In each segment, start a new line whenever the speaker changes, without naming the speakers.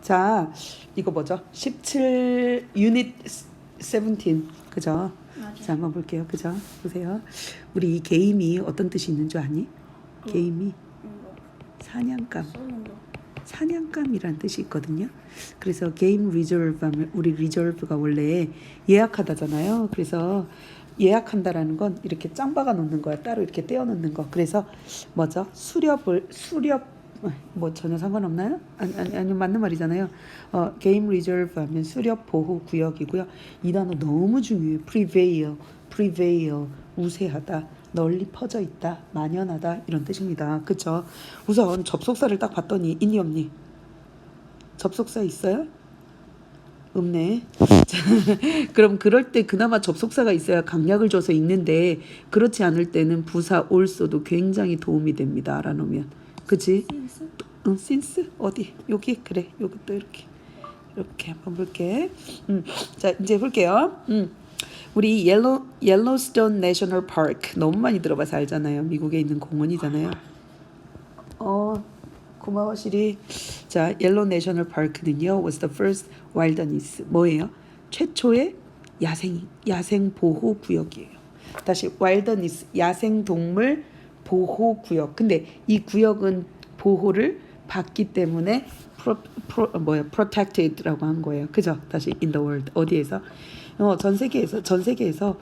자, 이거 뭐죠? 17 유닛 17. 그죠?
맞아요.
자, 한번 볼게요. 그죠? 보세요. 우리 이 게임이 어떤 뜻이 있는 줄 아니? 게임이
이거
사냥감. 사냥감이란 뜻이 있거든요. 그래서 게임 리저브 하면 우리 리저브가 원래 예약하다잖아요. 그래서 예약한다라는 건 이렇게 짱 박아 놓는 거야. 따로 이렇게 떼어 놓는 거. 그래서 뭐죠? 수렵을 수렵 뭐 전혀 상관없나요? 아니 아니 아니 맞는 말이잖아요. 어 게임 리저브 하면 수렵 보호 구역이고요. 이 단어 너무 중요해요. prevail, prevail 우세하다. 널리 퍼져 있다, 만연하다 이런 뜻입니다. 그렇죠? 우선 접속사를 딱 봤더니 있니 없니? 접속사 있어요? 없네. 자, 그럼 그럴 때 그나마 접속사가 있어야 강약을 줘서 읽는데 그렇지 않을 때는 부사 올소도 굉장히 도움이 됩니다. 알아놓으면. 그치?
센스?
응, 신스 어디? 여기 그래. 또 이렇게 이렇게 한번 볼게. 음, 자 이제 볼게요. 음, 우리 옐로 옐로스톤 내셔널 파크 너무 많이 들어봐서 알잖아요. 미국에 있는 공원이잖아요. 어 고마워 시리. 자 옐로 내셔널 파크는요 was the first wilderness 뭐예요? 최초의 야생 야생 보호 구역이에요. 다시 wilderness 야생 동물 보호 구역. 근데 이 구역은 보호를 받기 때문에 pro, pro, 뭐야 protected라고 한 거예요. 그죠? 다시 in the world 어디에서 어, 전 세계에서 전 세계에서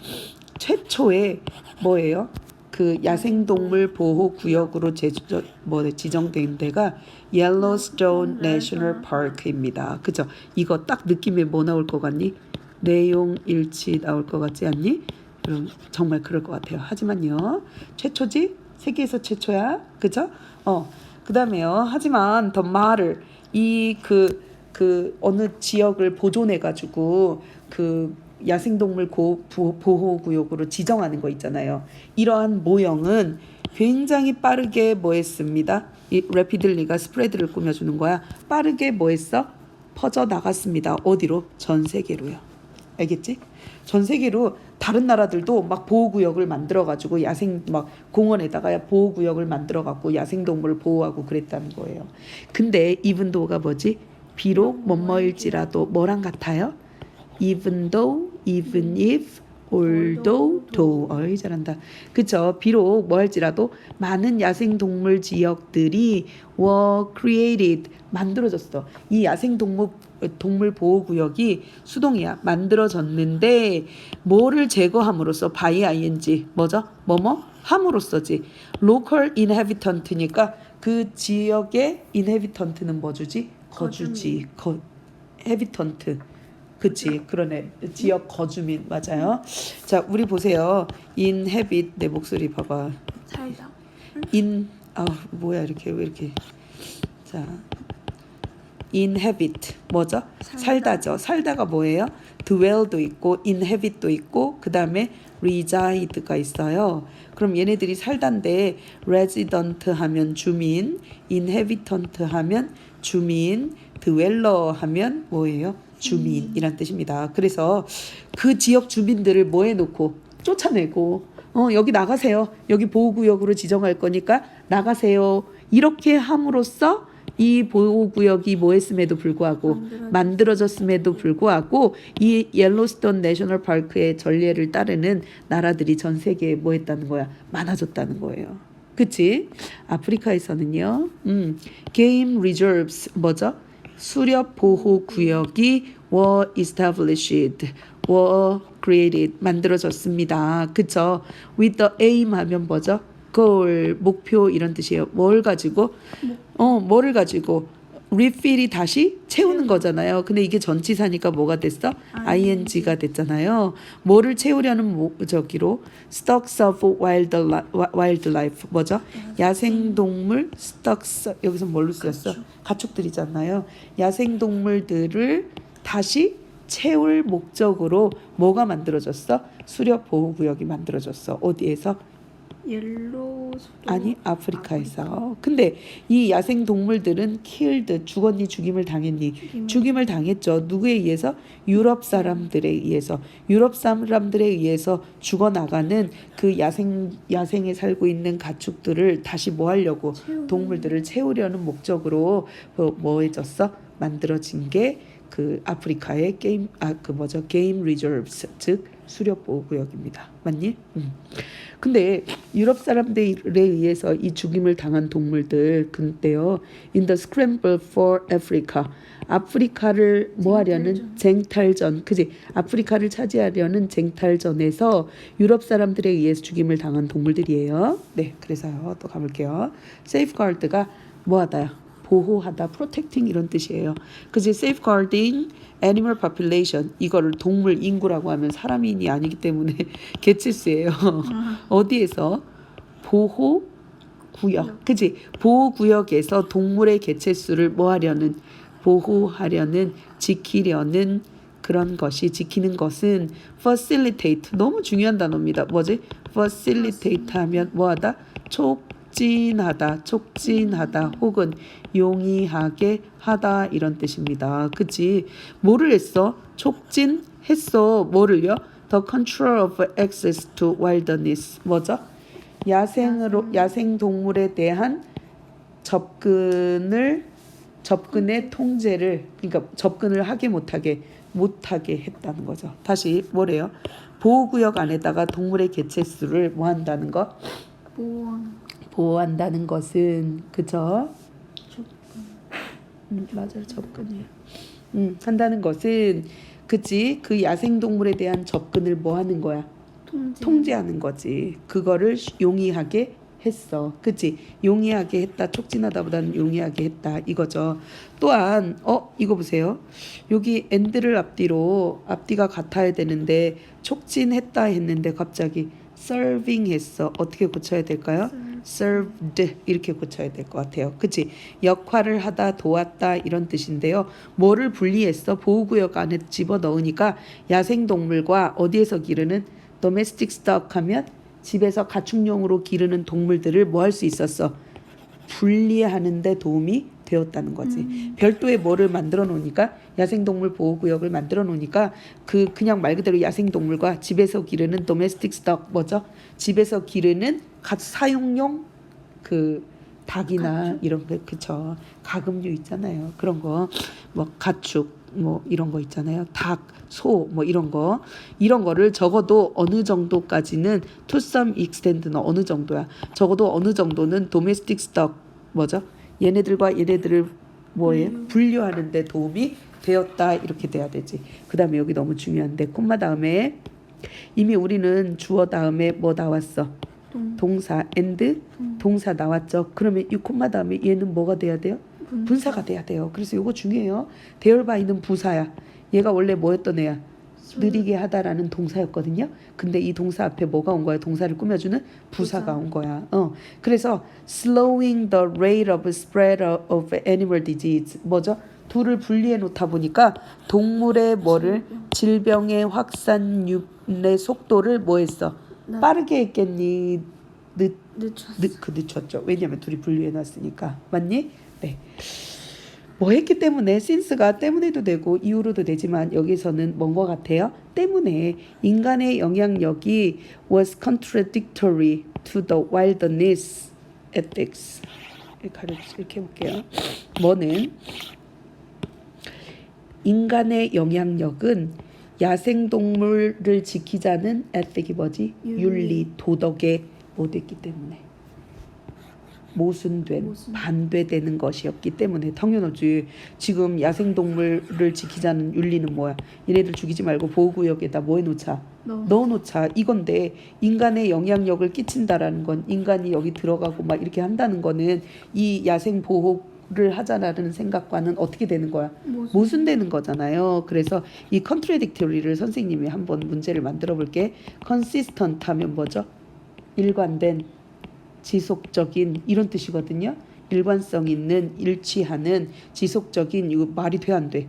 최초의 뭐예요? 그 야생동물 보호 구역으로 제주 뭐 지정된 데가 Yellowstone National Park입니다. 그죠? 이거 딱 느낌에 뭐 나올 것 같니? 내용 일치 나올 것 같지 않니? 그럼 정말 그럴 것 같아요. 하지만요, 최초지 세계에서 최초야, 그죠? 어, 그다음에요. 하지만 더 말을 이그그 어느 지역을 보존해 가지고 그 야생동물 고, 부- 보호구역으로 지정하는 거 있잖아요. 이러한 모형은 굉장히 빠르게 뭐 했습니다. 이 래피들리가 스프레드를 꾸며주는 거야. 빠르게 뭐 했어? 퍼져 나갔습니다. 어디로? 전 세계로요. 알겠지? 전 세계로 다른 나라들도 막 보호구역을 만들어가지고 야생 막 공원에다가 보호구역을 만들어갖고 야생동물을 보호하고 그랬다는 거예요. 근데 이분도가 뭐지? 비록 뭐뭐일지라도 뭐랑 같아요? even though, even if, although, though. 어이 잘한다. 그쵸? 비록 뭐 할지라도 많은 야생 동물 지역들이 were created 만들어졌어. 이 야생 동물 동물 보호 구역이 수동이야 만들어졌는데 뭐를 제거함으로써 by ing 뭐죠? 뭐뭐 함으로써지 local inhabitant니까 그 지역의 inhabitant는 뭐 주지? 거주지 거 habitant 그치 그러네. 지역 거주민 맞아요. 자 우리 보세요. Inhabit 내 목소리 봐봐.
살다.
in 아 뭐야 이렇게 왜 이렇게. 자 inhabit 뭐죠?
살다.
살다 죠. 살다가 뭐예요? dwell도 있고 inhabit도 있고 그 다음에 reside가 있어요. 그럼 얘네들이 살단데 resident 하면 주민 inhabitant 하면 주민 dweller 하면 뭐예요 주민이란 뜻입니다. 그래서 그 지역 주민들을 뭐 해놓고 쫓아내고 어 여기 나가세요. 여기 보호구역으로 지정할 거니까 나가세요. 이렇게 함으로써 이 보호구역이 뭐했음에도 불구하고
만들어졌-
만들어졌음에도 불구하고 이 옐로스톤 내셔널 파크의 전례를 따르는 나라들이 전 세계에 뭐 했다는 거야. 많아졌다는 거예요. 그치? 아프리카에서는요, 음, 게임 리저브스 뭐죠? 수렵 보호 구역이 were established, were created 만들어졌습니다. 그쵸? with the aim 하면 뭐죠? goal 목표 이런 뜻이에요. 뭘 가지고? 어, 뭐를 가지고? Refill이 다시 채우는 거잖아요. 근데 이게 전치사니까 뭐가 됐어? ing가 됐잖아요. 뭐를 채우려는 모, 저기로 stocks of wildlife, wildlife 뭐죠? 야생 동물 stocks 여기서 뭘로 쓰였어? 가축들이잖아요. 야생 동물들을 다시 채울 목적으로 뭐가 만들어졌어? 수렵 보호 구역이 만들어졌어. 어디에서?
옐로우.
아니 아프리카에서. 근데 이 야생 동물들은 killed 죽었니 죽임을 당했니?
죽임을.
죽임을 당했죠. 누구에 의해서? 유럽 사람들에 의해서. 유럽 사람들에 의해서 죽어 나가는 그 야생 야생에 살고 있는 가축들을 다시 뭐 하려고?
채우는.
동물들을 채우려는 목적으로 뭐, 뭐 해졌어? 만들어진 게 그 아프리카의 게임 아 그 뭐죠 게임 리저브스 즉 수렵 보호 구역입니다. 맞니? 음. 근데 유럽 사람들에 의해서 이 죽임을 당한 동물들 근데요 in the scramble for Africa 아프리카를 뭐 하려는 쟁탈전 그지 아프리카를 차지하려는 쟁탈전에서 유럽 사람들에 의해서 죽임을 당한 동물들이에요. 네, 그래서요 또 가볼게요. safeguard가 뭐 하다요? 보호하다, protecting 이런 뜻이에요. 그지 safeguarding animal population 이거를 동물 인구라고 하면 사람인이 아니기 때문에 개체수예요. 어디에서 보호 구역, 그지 보호 구역에서 동물의 개체수를 뭐 하려는 보호하려는 지키려는 그런 것이 지키는 것은 facilitate 너무 중요한 단어입니다. 뭐지? facilitate 하면 뭐하다? 촉 진하다, 촉진하다 혹은 용이하게 하다 이런 뜻입니다. 그치? 뭐를 했어? 촉진했어. 뭐를요? The control of access to wilderness. 뭐죠? 야생으로 야생 동물에 대한 접근을 접근의 통제를 그러니까 접근을 하게 못하게 못하게 했다는 거죠. 다시 뭐래요? 보호구역 안에다가 동물의 개체 수를 뭐 한다는 거?
보원
보호한다는 것은 그죠? 음, 맞아요. 접근이에요. 음, 한다는 것은 그치? 그 야생 동물에 대한 접근을 뭐 하는 거야?
통제
통제하는 거지. 그거를 용이하게 했어. 그치? 용이하게 했다. 촉진하다보다는 용이하게 했다. 이거죠. 또한 어 이거 보세요. 여기 엔드를 앞뒤로 앞뒤가 같아야 되는데 촉진했다 했는데 갑자기 serving 했어. 어떻게 고쳐야 될까요? Served 이렇게 고쳐야 될 것 같아요. 그치? 역할을 하다 도왔다 이런 뜻인데요. 뭐를 분리했어? 보호구역 안에 집어넣으니까 야생동물과 어디에서 기르는 domestic stock 하면 집에서 가축용으로 기르는 동물들을 뭐 할 수 있었어? 분리하는 데 도움이 되었다는 거지. 별도의 뭐를 만들어 놓으니까 야생동물 보호구역을 만들어 놓으니까 그 그냥 말 그대로 야생동물과 집에서 기르는 domestic stock 뭐죠? 집에서 기르는 가, 사용용 그 닭이나 이런 거 그쵸. 가금류 있잖아요. 그런 거. 뭐 가축 뭐 이런 거 있잖아요. 닭 소 뭐 이런 거. 이런 거를 적어도 어느 정도까지는 some extent는 어느 정도야. 적어도 어느 정도는 domestic stock 뭐죠 얘네들과 얘네들을 뭐예요 분류하는 데 도움이 되었다 이렇게 돼야 되지 그 다음에 여기 너무 중요한데 콤마 다음에 이미 우리는 주어 다음에 뭐 나왔어
동
동사 and 동사 나왔죠. 그러면 이 콤마 다음에 얘는 뭐가 돼야 돼요? 분사 가 돼야 돼요. 그래서 이거 중요해요. 대열 바이는 부사야. 얘가 원래 뭐였던 애야? 느리게 하다라는 동사였거든요. 근데 이 동사 앞에 뭐가 온 거야? 동사를 꾸며주는 부사가 온 거야. 어. 그래서 slowing the rate of spread of animal disease 뭐죠? 둘을 분리해 놓다 보니까 동물의 뭐를 질병의 확산율의 속도를 뭐 했어?
나-
빠르게 했겠니? 늦, 늦, 그 늦췄죠. 왜냐면 둘이 분리해 놨으니까. 맞니? 네. 뭐 했기 때문에 since가 때문에도 되고 이유로도 되지만 여기서는 뭔 것 같아요? 때문에 인간의 영향력이 was contradictory to the wilderness ethics. 이렇게 해볼게요. 뭐는 인간의 영향력은 야생동물을 지키자는 에틱이 뭐지?
윤리.
윤리, 도덕에 못했기 때문에 모순된
모순.
반대되는 것이었기 때문에 당연하지 지금 야생동물을 지키자는 윤리는 뭐야 얘네들 죽이지 말고 보호구역에다 뭐 해놓자
너
넣어놓자 이건데 인간의 영향력을 끼친다라는 건 인간이 여기 들어가고 막 이렇게 한다는 거는 이 야생 보호 를 하자라는 생각과는 어떻게 되는 거야
모순
모순되는 거잖아요. 그래서 이 contradictory를 선생님이 한번 문제를 만들어 볼게. consistent 하면 뭐죠? 일관된, 지속적인 이런 뜻이거든요. 일관성 있는, 일치하는, 지속적인 이거 말이 돼 안 돼?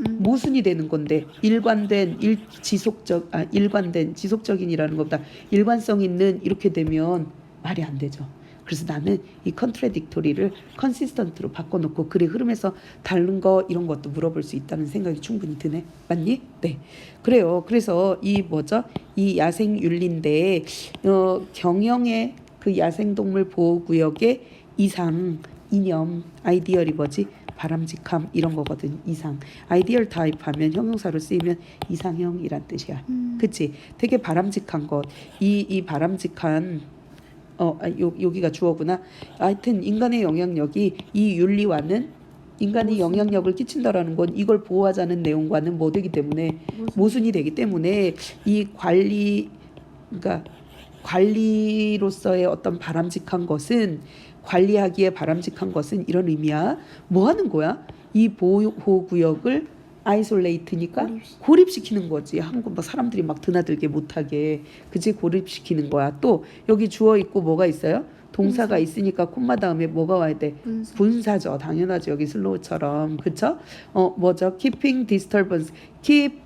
음.
모순이 되는 건데 일관된, 일 지속적 아 일관된, 지속적인이라는 것보다 일관성 있는 이렇게 되면 말이 안 되죠. 그래서 나는 이 contradictory를 consistent로 바꿔놓고 글의 흐름에서 다른 거 이런 것도 물어볼 수 있다는 생각이 충분히 드네. 맞니? 네. 그래요. 그래서 이 뭐죠? 이 야생 윤리인데 어, 경영의 그 야생동물 보호구역의 이상 이념 아이디어리 뭐지? 바람직함 이런 거거든 이상 아이디얼 타입 하면 형용사로 쓰이면 이상형이란 뜻이야
음.
그치 되게 바람직한 것이이 바람직한 어 아, 요, 여기가 주어구나 하여튼 인간의 영향력이 이 윤리와는 인간이
모순.
영향력을 끼친다라는 건 이걸 보호하자는 내용과는 뭐 되기 때문에
무슨
모순이 되기 때문에 이 관리 그러니까 관리로서의 어떤 바람직한 것은 관리하기에 바람직한 것은 이런 의미야. 뭐 하는 거야? 이 보호 구역을 아이솔레이트니까
고립시-
고립시키는 거지. 한국 뭐 사람들이 막 드나들게 못하게 그지 고립시키는 거야. 또 여기 주어 있고 뭐가 있어요? 동사가. 있으니까 콤마 다음에 뭐가 와야 돼?
분사.
분사죠. 당연하죠. 여기 슬로우처럼. 그쵸? 어, 뭐죠? keeping disturbance. keep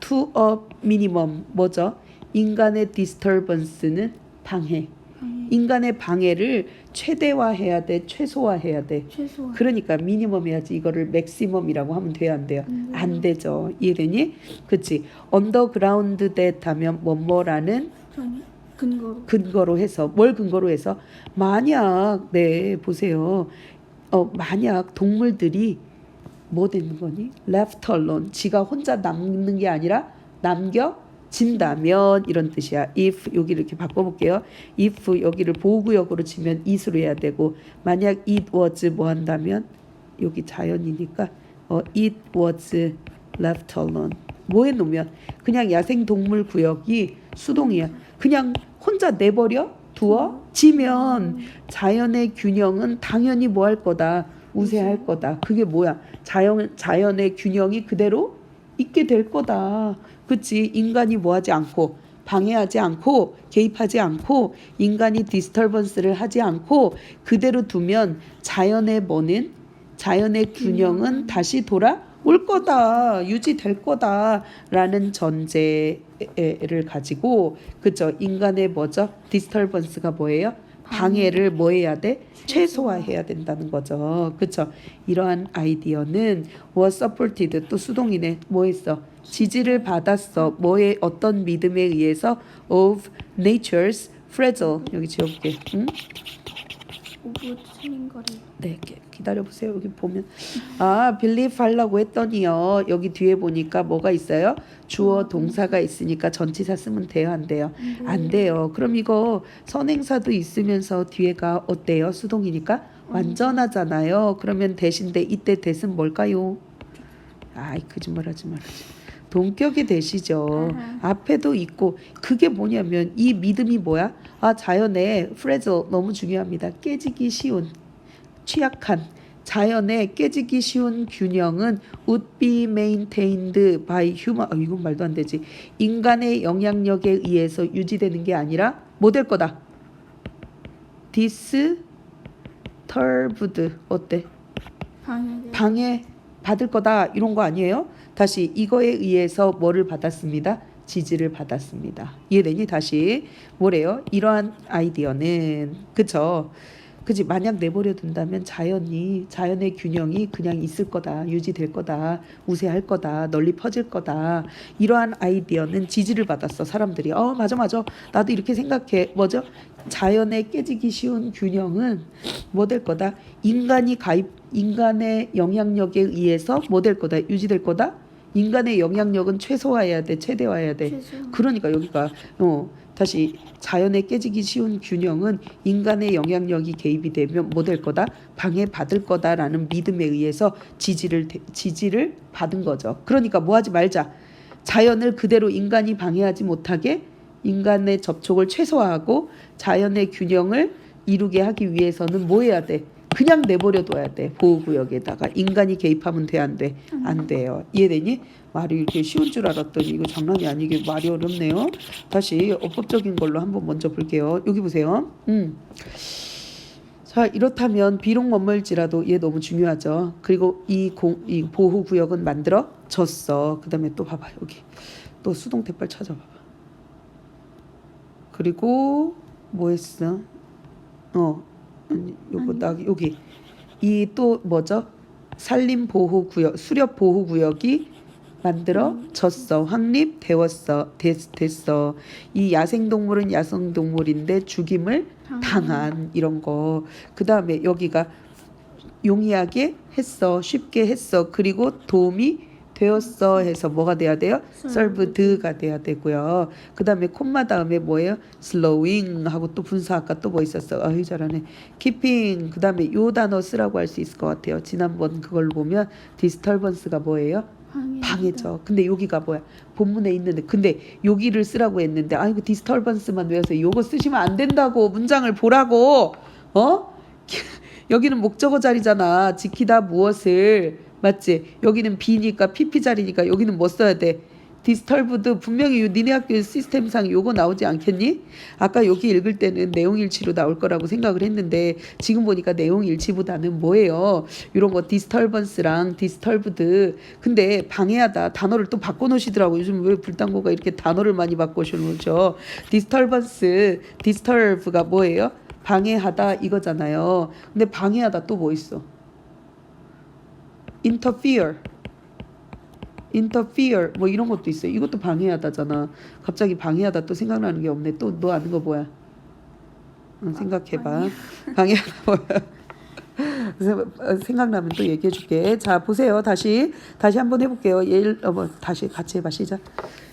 to a minimum. 뭐죠? 인간의 disturbance는 방해.
방해.
인간의 방해를 최대화해야 돼. 최소화해야 돼.
최소한.
그러니까 미니멈 해야지 이거를 맥시멈이라고 하면 돼요 안 돼요
안 돼요.
안 되죠 이해되니 그치 언더그라운드 대 하면 뭐뭐라는.
근거로.
근거로 해서 뭘 근거로 해서 만약 네 보세요 어 만약 동물들이 뭐 되는 거니 left alone 지가 혼자 남는 게 아니라 남겨 진다면 이런 뜻이야. if 여기 이렇게 바꿔볼게요. if 여기를 보호구역으로 치면 it으로 해야 되고 만약 it was 뭐 한다면 여기 자연이니까 어 it was left alone. 뭐 해놓으면 그냥 야생동물 구역이 수동이야. 그냥 혼자 내버려 두어? 지면 자연의 균형은 당연히 뭐 할 거다? 우세할 거다. 그게 뭐야? 자연 자연의 균형이 그대로 있게 될 거다 그치 인간이 뭐 하지 않고 방해하지 않고 개입하지 않고 인간이 디스터번스를 하지 않고 그대로 두면 자연의 뭐는 자연의 균형은 다시 돌아올 거다 유지될 거다라는 전제를 가지고 그죠 인간의 뭐죠? 디스터번스가 뭐예요? 방해를 뭐 해야 돼? 최소화해야 된다는 거죠. 그쵸? 이러한 아이디어는 was supported 또 수동이네. 뭐 했어 지지를 받았어 뭐의 어떤 믿음에 의해서 of nature's fragile 여기 지워볼게 응?
오브 틀린 거리.
네, 기- 기다려 보세요. 여기 보면 아 believe 하려고 했더니요. 여기 뒤에 보니까 뭐가 있어요? 주어 동사가 있으니까 전치사 쓰면 돼요, 안 돼요? 안 돼요. 그럼 이거 선행사도 있으면서 뒤에가 어때요? 수동이니까 완전하잖아요. 그러면 대신데 이때 대신 뭘까요? 아이 거짓말하지 말아지. 동격이 되시죠.
아하.
앞에도 있고 그게 뭐냐면 이 믿음이 뭐야? 아 자연의 프레저 너무 중요합니다. 깨지기 쉬운 취약한 자연의 깨지기 쉬운 균형은 would be maintained by human 아 이건 말도 안 되지. 인간의 영향력에 의해서 유지되는 게 아니라 뭐 될 거다. disturbed 어때?
방해.
방해 받을 거다 이런 거 아니에요? 다시 이거에 의해서 뭐를 받았습니다. 지지를 받았습니다. 이해되니? 다시. 뭐래요? 이러한 아이디어는. 그쵸? 그지? 만약 내버려 둔다면 자연이 자연의 균형이 그냥 있을 거다 유지될 거다 우세할 거다 널리 퍼질 거다. 이러한 아이디어는 지지를 받았어 사람들이. 어 맞아 맞아. 나도 이렇게 생각해. 뭐죠? 자연의 깨지기 쉬운 균형은 뭐 될 거다? 인간이 가입 인간의 영향력에 의해서 뭐 될 거다? 유지될 거다 인간의 영향력은 최소화해야 돼 최대화해야 돼
최소.
그러니까 여기가 어 다시 자연에 깨지기 쉬운 균형은 인간의 영향력이 개입이 되면 뭐 될 거다 방해 받을 거다라는 믿음에 의해서 지지를 대- 지지를 받은 거죠. 그러니까 뭐 하지 말자. 자연을 그대로 인간이 방해하지 못하게 인간의 접촉을 최소화하고 자연의 균형을 이루게 하기 위해서는 뭐 해야 돼? 그냥 내버려 둬야 돼. 보호구역에다가 인간이 개입하면 돼 안 돼? 안 돼요. 이해되니? 말이 이렇게 쉬운 줄 알았더니 이거 장난이 아니게 말이 어렵네요. 다시 어법적인 걸로 한번 먼저 볼게요. 여기 보세요. 음. 자 이렇다면 비록 머물지라도 얘 너무 중요하죠. 그리고 이, 공, 이 보호 구역은 만들어졌어. 그다음에 또 봐봐 여기 또 수동 대빨 찾아봐봐. 그리고 뭐 했어? 어 요거. 나 여기 이 또 뭐죠? 산림 보호 구역 수렵 보호 구역이 만들어졌어 확립 되었어 됐, 됐어 이 야생 동물은 야생 동물인데 죽임을 당한 이런 거. 그 다음에 여기가 용이하게 했어. 쉽게 했어. 그리고 도움이 되었어 해서 뭐가 돼야 돼요? served가 돼야 되고요. 그 다음에 콤마 다음에 뭐예요? slowing 하고 또 분사 아까 또 뭐 있었어? 아유 잘하네. keeping 그 다음에 요 단어 쓰라고 할 수 있을 것 같아요. 지난번 그걸 보면 disturbance가 뭐예요?
방해.
방해죠. 근데 여기가 뭐야? 본문에 있는데 근데 여기를 쓰라고 했는데 아이고 disturbance만 외워서 요거 쓰시면 안 된다고 문장을 보라고 어? 여기는 목적어 자리잖아. 지키다 무엇을 맞지? 여기는 B니까 PP 자리니까 여기는 뭐 써야 돼? 디스털브드 분명히 요 니네 학교 시스템상 요거 나오지 않겠니? 아까 여기 읽을 때는 내용 일치로 나올 거라고 생각을 했는데 지금 보니까 내용 일치보다는 뭐예요? 이런 거 디스털번스랑 디스털브드 근데 방해하다 단어를 또 바꿔 놓으시더라고 요즘 왜 불당고가 이렇게 단어를 많이 바꿔놓죠 디스털번스 디스털브가 뭐예요? 방해하다 이거잖아요 근데 방해하다 또 뭐 있어? interfere interfere 뭐 이런 것도 있어요. 이것도 방해하다잖아. 갑자기 방해하다 또 생각나는 게 없네. 또 너 아는 거 뭐야? 응, 생각해봐. 방해하다 뭐야? 생각나면 또 얘기해 줄게. 자, 보세요. 다시 다시 한번 해 볼게요. 예, 어, 뭐 다시 같이 해 봐. 시작.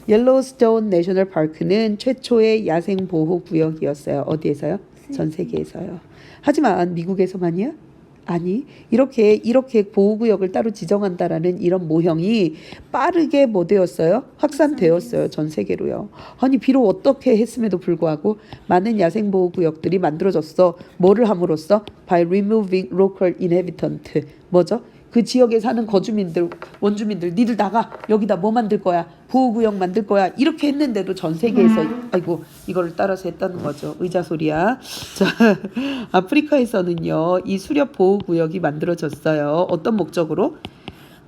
옐로스톤 내셔널 파크는 최초의 야생 보호 구역이었어요. 어디에서요? 전 세계에서요. 하지만 미국에서만이야? 아니 이렇게 이렇게 보호구역을 따로 지정한다라는 이런 모형이 빠르게 뭐 되었어요? 확산되었어요 전 세계로요. 아니 비록 어떻게 했음에도 불구하고 많은 야생 보호구역들이 만들어졌어. 뭐를 함으로써 by removing local inhabitant 뭐죠? 그 지역에 사는 거주민들 원주민들 니들 나가. 여기다 뭐 만들 거야? 보호구역 만들 거야? 이렇게 했는데도 전 세계에서 아이고 이거를 따라서 했다는 거죠. 의자 소리야. 자 아프리카에서는요 이 수렵 보호구역이 만들어졌어요. 어떤 목적으로?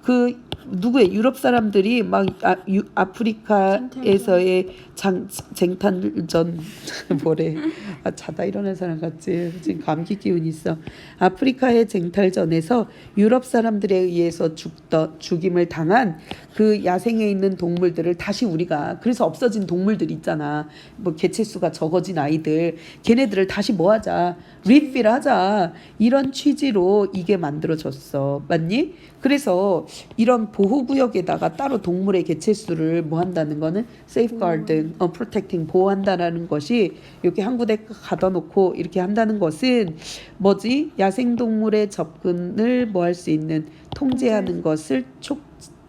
그 누구의 유럽 사람들이 막 아, 유, 아프리카에서의 장, 쟁탈전 뭐래 아, 자다 일어난 사람 같지. 지금 감기 기운 있어. 아프리카의 쟁탈전에서 유럽 사람들에 의해서 죽더 죽임을 당한 그 야생에 있는 동물들을 다시 우리가 그래서 없어진 동물들 있잖아. 뭐 개체 수가 적어진 아이들. 걔네들을 다시 뭐 하자? 리필 하자. 이런 취지로 이게 만들어졌어. 맞니? 그래서 이런 보호구역에다가 따로 동물의 개체수를 뭐 한다는 거는 safeguard, 어, protecting, 보호한다라는 것이 이렇게 한 군데 가다 놓고 이렇게 한다는 것은 뭐지? 야생동물의 접근을 뭐 할 수 있는 통제하는 것을 촉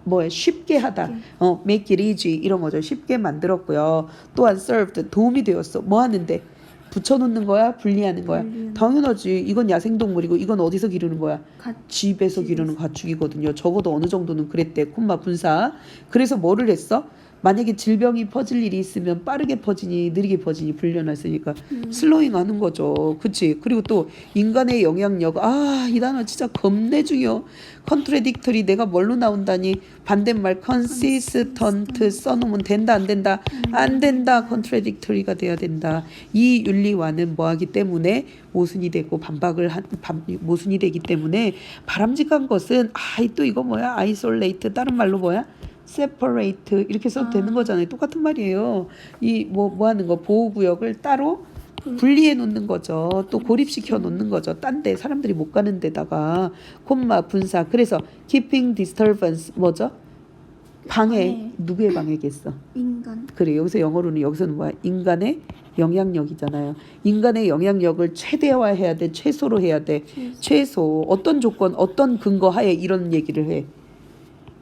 뭐야 쉽게 하다. 어 make it easy 이런 거죠. 쉽게 만들었고요. 또한 served 도움이 되었어. 뭐 하는데? 붙여놓는 거야? 분리하는 거야?
분리하는
당연하지. 이건 야생동물이고 이건 어디서 기르는 거야?
가,
집에서 기르는 가축이거든요. 적어도 어느 정도는 그랬대. 콤마 분사. 그래서 뭐를 했어? 만약에 질병이 퍼질 일이 있으면 빠르게 퍼지니 느리게 퍼지니 불려놨으니까 슬로잉 하는 거죠. 그치? 그리고 또 인간의 영향력. 아, 이 단어 진짜 겁내 중요. 컨트레딕터리 내가 뭘로 나온다니? 반대말 컨시스턴트 써놓으면 된다 안 된다? 안 된다. 컨트레딕터리가 돼야 된다. 이 윤리와는 뭐하기 때문에? 모순이 되고 반박을 한 반, 모순이 되기 때문에 바람직한 것은 아또 이거 뭐야? 아이솔레이트 다른 말로 뭐야 separate 이렇게 써도 되는 거잖아요 똑같은 말이에요 이뭐뭐 하는 거 보호 구역을 따로 분리해 놓는 거죠. 또 고립시켜 놓는 거죠. 딴 데 사람들이 못 가는 데다가 콤마 분사. 그래서 keeping disturbance 뭐죠? 방해.
방해.
누구의 방해겠어?
인간.
그래 여기서 영어로는 여기서는 뭐야? 인간의 영향력이잖아요. 인간의 영향력을 최대화해야 돼. 최소로 해야 돼.
최소.
최소. 어떤 조건, 어떤 근거 하에 이런 얘기를 해.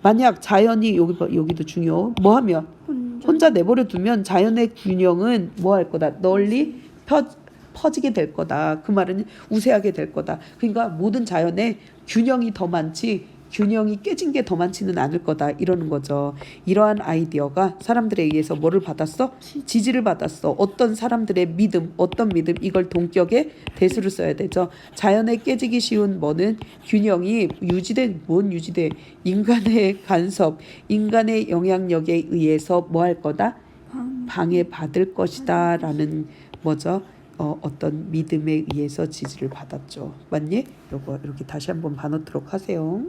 만약 자연이 여기 봐, 여기도 중요. 뭐 하면
혼자.
혼자 내버려 두면 자연의 균형은 뭐 할 거다 널리 펴, 퍼지게 될 거다 그 말은 우세하게 될 거다 그러니까 모든 자연에 균형이 더 많지 균형이 깨진 게 더 많지는 않을 거다 이러는 거죠 이러한 아이디어가 사람들에 의해서 뭐를 받았어 지지를 받았어 어떤 사람들의 믿음 어떤 믿음 이걸 동격에 대수를 써야 되죠 자연에 깨지기 쉬운 뭐는 균형이 유지돼 뭔 유지돼 인간의 간섭 인간의 영향력에 의해서 뭐 할 거다
방.
방해받을 것이다 라는 뭐죠? 어, 어떤 믿음에 의해서 지지를 받았죠. 맞니? 요거 이렇게 다시 한번 반어트록 하세요.